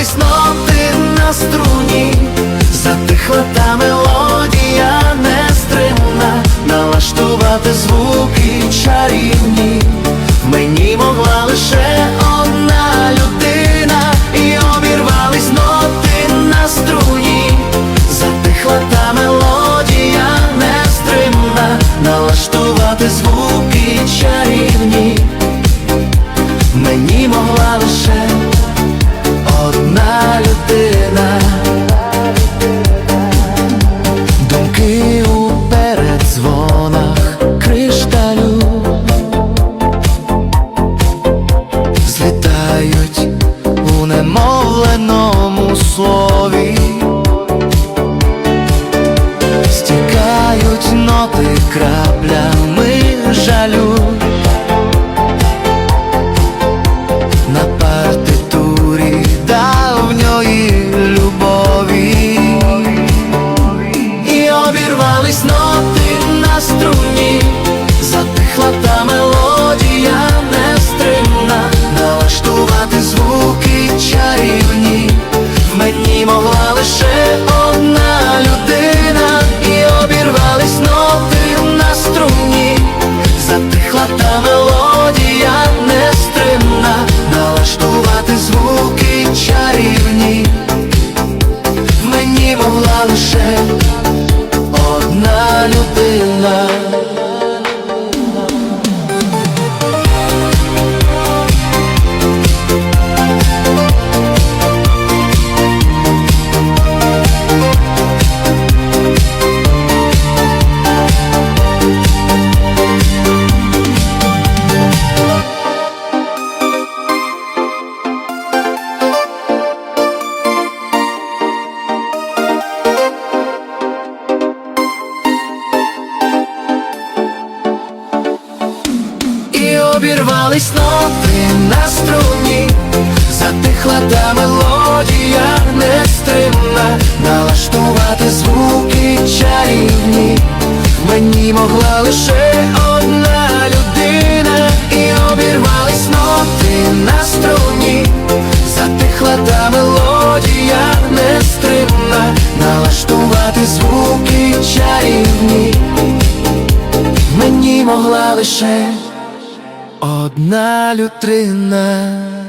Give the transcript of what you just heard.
обірвались ноти на струні, затихла та мелодія ноти на струні, затихла та мелодія нестримна, налаштувати звуки чарівні, в мені могла лише одна людина, і обірвались ноти на струні, затихла та мелодія нестримна, налаштувати звуки чарівні, в мені могла лише обірвались ноти на струні, затихла та мелодія нестримна, налаштувати звуки чарівні, мені могла лише одна людина, і обірвались ноти на струні, затихла та мелодія нестримна, налаштувати звуки чарівні, мені могла лише одна людина.